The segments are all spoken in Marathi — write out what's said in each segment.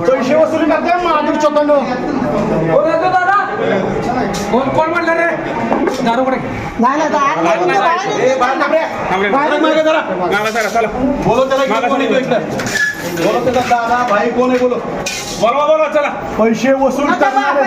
पैसे वसुली करते महादेव कोण कोण कोण म्हणलं रे? दारू कडे नाही नाही आत नाही, तुमच्या बाहेर- बाहेर मागे जरा. बोलो त्याला बोलो दादा भाई कोण आहे बोलो बोलवा बोलवा चला. पैसे वसूल करणारे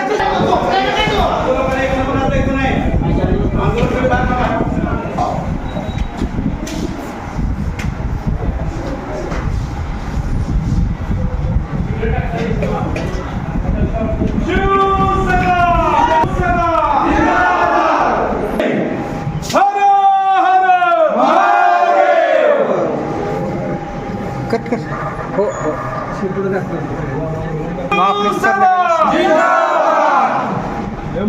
कट कर. हो हो.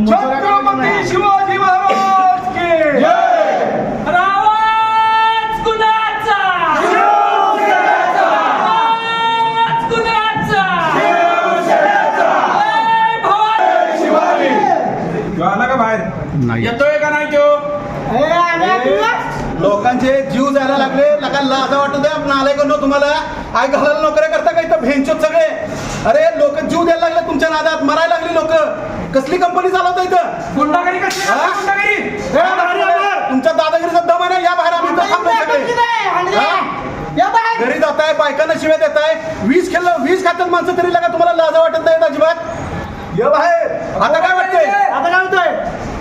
छत्रपती शिवाजी महाराज लाजा वाटत नालाय करणं तुम्हाला? आय घालायला नोकऱ्या करता का इथं भेंचोत सगळे? अरे लोक जीव द्यायला लागले तुमच्या नादात मरायला लागली लोक. कसली कंपनी चालवता इथं? गुंडागिरी. तुमच्या दादागिरीचा दम आहे या बाहेर आम्ही? घरी जाताय बायकांना शिव्या देताय. वीज खेळलं वीज खात्यात माणसं तरी लागा तुम्हाला लाजा वाटत नाही अजिबात? ये बाहेर. आता काय वाटतंय? आता काय होतंय?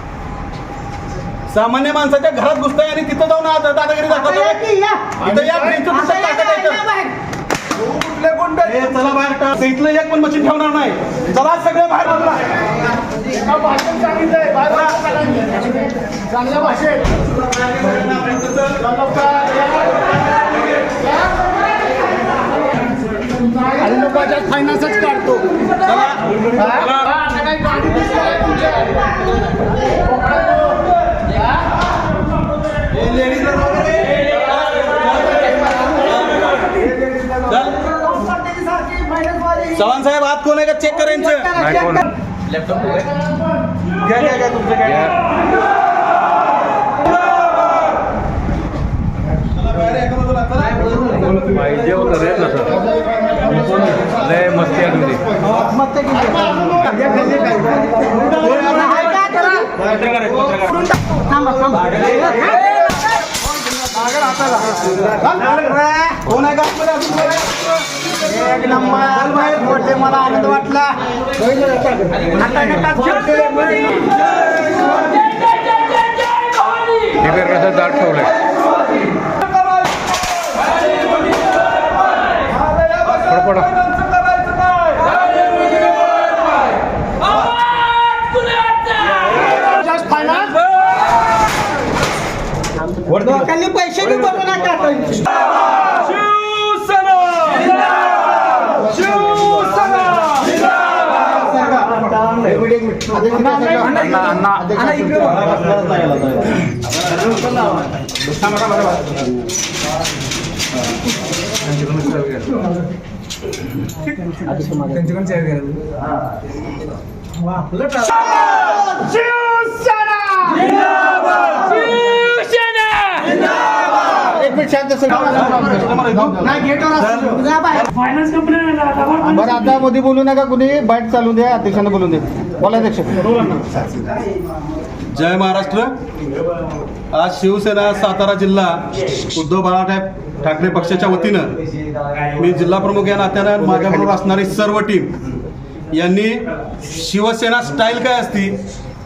सामान्य माणसाच्या घरात घुसताय आणि तिथं जाऊन आज दादागिरी दाखवतोय. इथं या हे चला बाहेर टाक. इथलं एक पण मशीन ठेवणार नाही. चला सगळे बाहेर. चांगल्या भाषेत. फायनान्सच काढतो हे ladies ला जाऊ दे. चल. चव्हाण साहेब आत कोण आहे का चेक करायचं घ्या घ्या घ्या तुमचं घ्या चला. पाहिजे होतं रे तसं लय मस्ती तुझी कोण आहे का? एक नंबर. बाहेर मोठे मला आनंद वाटला. छत्रपती कसं दाट ठेवलंय. पडा अण्णा अण्णा शिवसेना बरं आता मध्ये बोलू नका कुणी बाईट चालू द्या अध्यक्षांना बोलून दे बोला अध्यक्ष. जय महाराष्ट्र. आज शिवसेना सातारा जिल्हा उद्धव बाळासाहेब ठाकरे पक्षाच्या वतीनं मी जिल्हा प्रमुख या नात्यानं माझ्याबरोबर असणारी सर्व टीम यांनी शिवसेना स्टाईल काय असती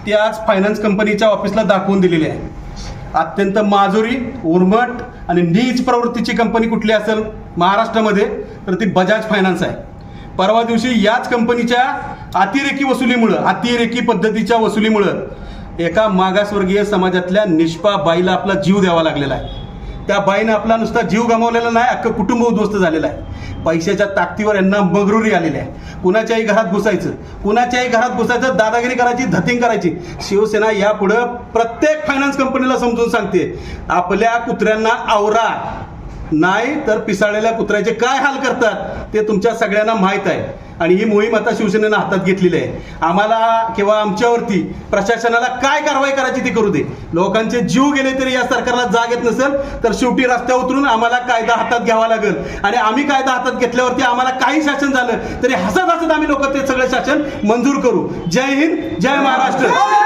ती आज फायनान्स कंपनीच्या ऑफिसला दाखवून दिलेली आहे. अत्यंत माजुरी उर्मट आणि नीच प्रवृत्तीची कंपनी कुठली असेल? महाराष्ट्रामध्ये. तर ती बजाज फायनान्स आहे. परवा दिवशी याच कंपनीच्या अतिरेकी वसुलीमुळं अतिरेकी पद्धतीच्या वसुलीमुळं एका मागासवर्गीय समाजातल्या निष्पा बाईला आपला जीव द्यावा लागलेला आहे. त्या बाईनं आपला नुसता जीव गमावलेला नाही अख्खं कुटुंब उद्ध्वस्त झालेलं आहे. पैशाच्या ताकदीवर यांना मगरुरी आलेली आहे. कुणाच्याही घरात घुसायचं कुणाच्याही घरात घुसायचं दादागिरी करायची धतिंग करायची. शिवसेना यापुढं प्रत्येक फायनान्स कंपनीला समजून सांगते आपल्या कुत्र्यांना आवरा. नाही तर पिसाळलेल्या कुत्र्याचे काय हाल करतात ते तुमच्या सगळ्यांना माहीत आहे. आणि ही मोहीम आता शिवसेनेनं हातात घेतलेली आहे. आम्हाला किंवा आमच्यावरती प्रशासनाला काय कारवाई करायची ती करू दे. लोकांचे जीव गेले तरी या सरकारला जाग येत नसेल तर शेवटी रस्त्यावर उतरून आम्हाला कायदा हातात घ्यावा लागेल. आणि आम्ही कायदा हातात घेतल्यावरती आम्हाला काही शासन झालं तरी हसत हसत आम्ही लोक ते सगळे शासन मंजूर करू. जय हिंद जय महाराष्ट्र.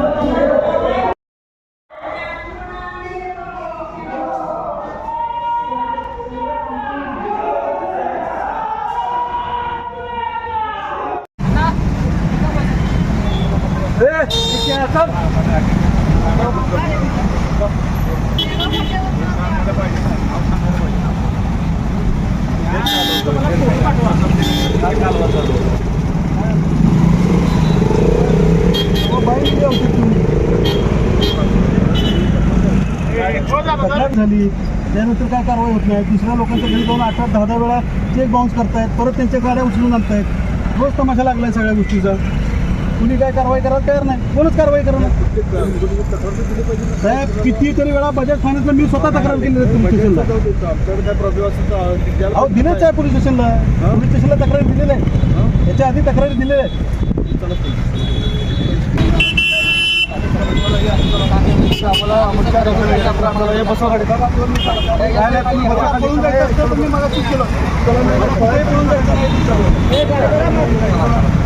झाली त्यानंतर काय कारवाई होत नाही दुसऱ्या लोकांच्या घरी जाऊन आठ आठ दहा दहा वेळा चेक बाउन्स करतायत परत त्यांच्या गाड्या उचलून आणतायत रोज तमाशा लागलाय सगळ्या गोष्टीचा कुणी काय कारवाई करायला तयार नाही कोणच कारवाई करणार साहेब कितीतरी वेळा बजाज फायनान्सला मी स्वतः तक्रार केली आहे पोलीस स्टेशनला अहो दिलेच आहे पोलीस स्टेशनला पोलीस स्टेशनला तक्रार दिलेली आहे याच्या आधी तक्रारी दिलेल्या आहेत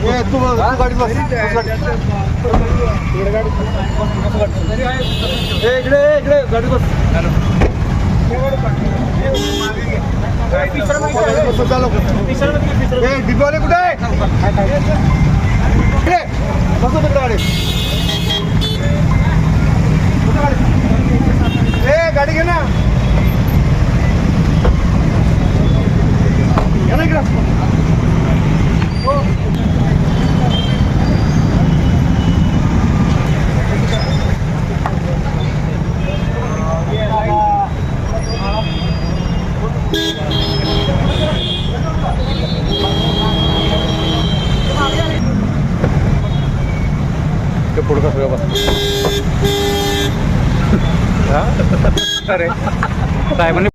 नाही, तुम्ही गाडी. हे इकडे इकडे बस. कुठे इकडे. बस तिकडे गाडी ए गाडी घे ना ते पुढं बसतो अरे साहेबांनी